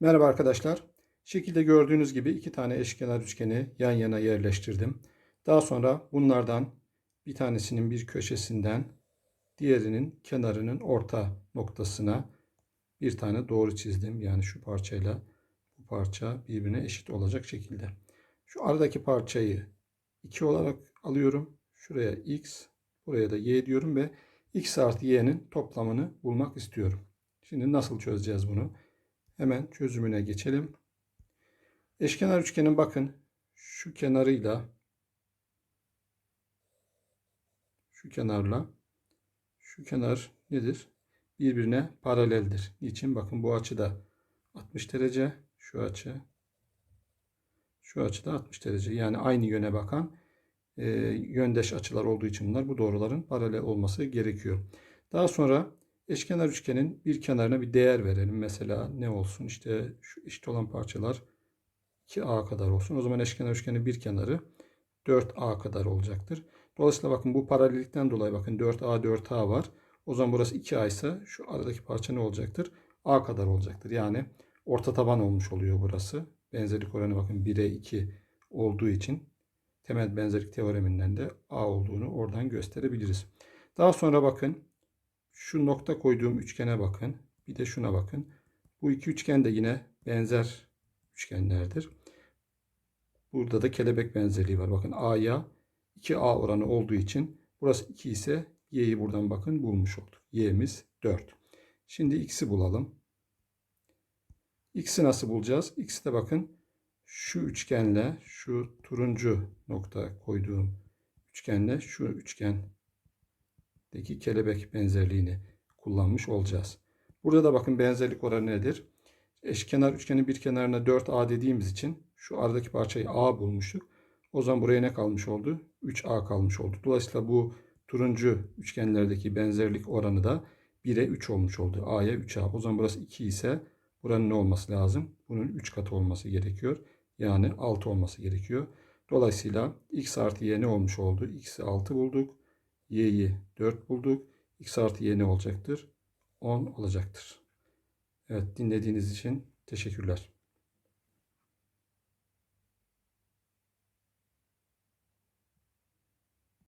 Merhaba arkadaşlar. Şekilde gördüğünüz gibi iki tane eşkenar üçgeni yan yana yerleştirdim. Daha sonra bunlardan bir tanesinin bir köşesinden diğerinin kenarının orta noktasına bir tane doğru çizdim. Yani şu parçayla bu parça birbirine eşit olacak şekilde. Şu aradaki parçayı 2 olarak alıyorum. Şuraya x, buraya da y diyorum ve x artı y'nin toplamını bulmak istiyorum. Şimdi nasıl çözeceğiz bunu? Hemen çözümüne geçelim. Eşkenar üçgenin bakın şu kenarıyla şu kenarla şu kenar nedir? Birbirine paraleldir. Niçin? Bakın bu açı da 60 derece. Şu açı şu açıda 60 derece. Yani aynı yöne bakan e, yöndeş açılar olduğu için bunlar bu doğruların paralel olması gerekiyor. Daha sonra eşkenar üçgenin bir kenarına bir değer verelim. Mesela ne olsun? İşte şu eşit olan parçalar 2A kadar olsun. O zaman eşkenar üçgenin bir kenarı 4A kadar olacaktır. Dolayısıyla bakın bu paralellikten dolayı bakın 4A 4A var. O zaman burası 2A ise şu aradaki parça ne olacaktır? A kadar olacaktır. Yani orta taban olmuş oluyor burası. Benzerlik oranı bakın 1'e 2 olduğu için temel benzerlik teoreminden de A olduğunu oradan gösterebiliriz. Daha sonra bakın şu nokta koyduğum üçgene bakın. Bir de şuna bakın. Bu iki üçgen de yine benzer üçgenlerdir. Burada da kelebek benzerliği var. Bakın A'ya 2A oranı olduğu için burası 2 ise Y'yi buradan bakın bulmuş olduk. Y'miz 4. Şimdi X'i bulalım. X'i nasıl bulacağız? X'i de bakın şu üçgenle şu turuncu nokta koyduğum üçgenle şu üçgendeki kelebek benzerliğini kullanmış olacağız. Burada da bakın benzerlik oranı nedir? Eşkenar üçgenin bir kenarına 4A dediğimiz için şu aradaki parçayı A bulmuştuk. O zaman buraya ne kalmış oldu? 3A kalmış oldu. Dolayısıyla bu turuncu üçgenlerdeki benzerlik oranı da 1'e 3 olmuş oldu. A'ya 3A. O zaman burası 2 ise buranın ne olması lazım? Bunun 3 katı olması gerekiyor. Yani 6 olması gerekiyor. Dolayısıyla x artı y ne olmuş oldu? x'i 6 bulduk. Y'yi 4 bulduk. x artı y ne olacaktır? 10 olacaktır. Evet dinlediğiniz için teşekkürler.